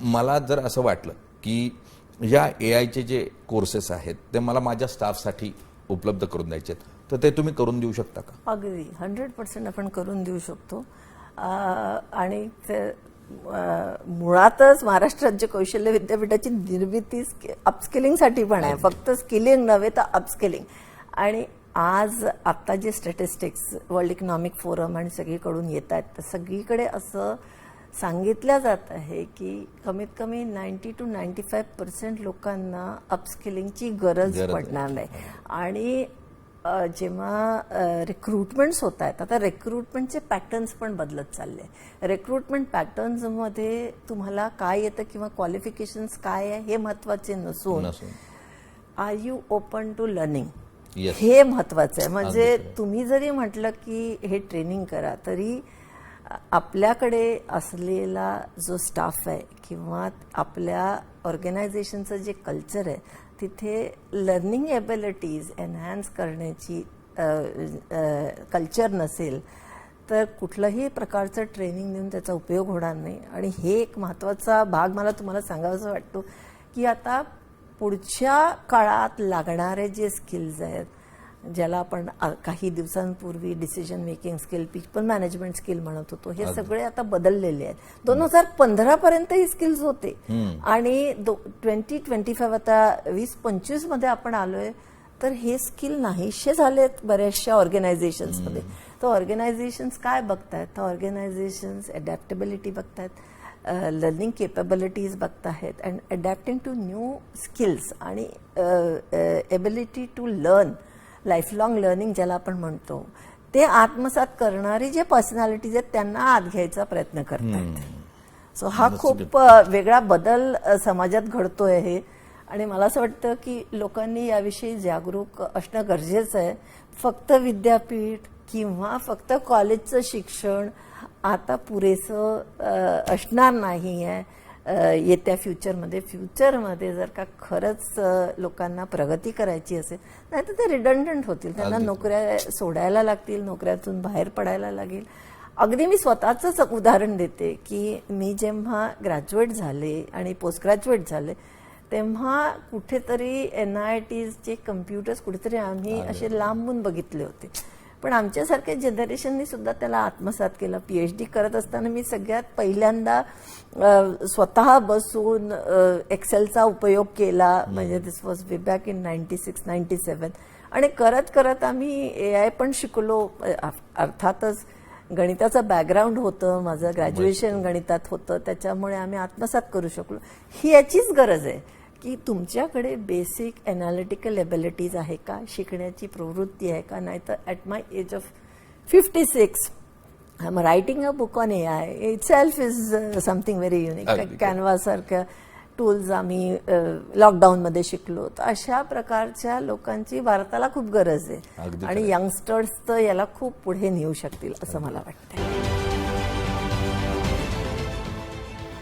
मला जर असं वाटलं की या ए आयचे जे कोर्सेस आहेत ते मला माझ्या स्टाफसाठी उपलब्ध करून द्यायचे तर ते तुम्ही करून देऊ शकता का? अगदी. हंड्रेड पर्सेंट आपण करून देऊ शकतो. आणि मुळातच महाराष्ट्र राज्य कौशल्य विद्यापीठाची निर्मिती अपस्किलिंगसाठी पण आहे. फक्त स्किलिंग नव्हे तर अपस्किलिंग आणि आज आता जे स्टॅटिस्टिक्स वर्ल्ड इकॉनॉमिक फोरम आणि सगळीकडून येत आहेत तर सगळीकडे असं सांगितलं जात आहे की कमीत कमी ninety two ninety five percent लोकांना अपस्किलिंगची गरज. पडणार नाही आणि अ, जेव्हा रिक्रुटमेंट्स होत आहेत आता रिक्रुटमेंटचे पॅटर्न्स पण बदलत चालले रिक्रुटमेंट पॅटर्न्समध्ये तुम्हाला काय येतं किंवा क्वालिफिकेशन्स काय आहे हे महत्त्वाचे नसून are you open to learning. हे महत्वाचं आहे म्हणजे. तुम्ही जरी म्हटलं की हे ट्रेनिंग करा तरी आपल्याकडे असलेला जो स्टाफ आहे किंवा आपल्या ऑर्गनायझेशनचं जे कल्चर आहे तिथे लर्निंग एबिलिटीज एनहॅन्स करण्याची कल्चर नसेल तर कुठलंही प्रकारचं ट्रेनिंग देऊन त्याचा उपयोग होणार नाही. आणि हे एक महत्त्वाचा भाग मला तुम्हाला सांगावासा वाटतो की आता पुढच्या काळात लागणारे जे स्किल्स आहेत ज्याला आपण काही दिवसांपूर्वी decision making skill people management skill म्हणत होतो हे सगळे आता बदललेले आहेत. दोन हजार पंधरा पर्यंत ही स्किल्स होते. आणि ट्वेंटी ट्वेंटी फाईव्ह आता वीस पंचवीसमध्ये आपण आलोय तर हे स्किल नाहीसे झालेत बऱ्याचशा ऑर्गनायझेशन्समध्ये तर ऑर्गनायझेशन्स काय बघतायत? तर ऑर्गनायझेशन्स अडॅप्टेबिलिटी बघतायत लर्निंग केपेबिलिटीज बघतायत and adapting to new skills आणि ability to learn life long learning ज्याला आपण म्हणतो ते आत्मसात करणारी जे पर्सनॅलिटीज आहेत त्यांना आत घ्यायचा प्रयत्न करतायत. सो हा खूप वेगळा बदल समाजात घडतोय हे. आणि मला असं वाटतं की लोकांनी याविषयी जागरूक असणं गरजेचं आहे. फक्त विद्यापीठ किंवा फक्त कॉलेजचं शिक्षण आता पुरेसं असणार नाही आहे. येत्या फ्युचरमध्ये फ्युचरमध्ये जर का खरंच लोकांना प्रगती करायची असेल नाही तर ते रिडंडंट होतील. त्यांना नोकऱ्या सोडायला लागतील नोकऱ्यातून बाहेर पडायला लागेल. अगदी मी स्वतःच उदाहरण देते की मी जेव्हा ग्रॅज्युएट झाले आणि पोस्ट ग्रॅज्युएट झाले तेव्हा कुठेतरी एन आय टीचे कम्प्युटर्स कुठेतरी आम्ही असे लांबून बघितले होते. पण आमच्यासारख्या जनरेशननी सुद्धा त्याला आत्मसात केलं. पीएच डी करत असताना मी सगळ्यात पहिल्यांदा स्वतः बसून एक्सेलचा उपयोग केला. म्हणजे this was way back in ninety six ninety seven आणि करत करत आम्ही ए आय पण शिकलो. अर्थातच गणिताचं बॅकग्राऊंड होतं. माझं ग्रॅज्युएशन गणितात होतं. त्याच्यामुळे आम्ही आत्मसात करू शकलो. ही याचीच गरज आहे. की तुमच्याकडे बेसिक एनालिटिकल एबिलिटीज आहे का? शिकण्याची प्रवृत्ती आहे का? नाही तर at my age of fifty six I am writing a book on A I itself is something very unique अगदी. कॅनव्हासारख्या टूल्स आम्ही लॉकडाऊनमध्ये शिकलो. तर अशा प्रकारच्या लोकांची भारताला खूप गरज आहे. आणि. यंगस्टर्स तर याला खूप पुढे नेऊ शकतील असं मला वाटतं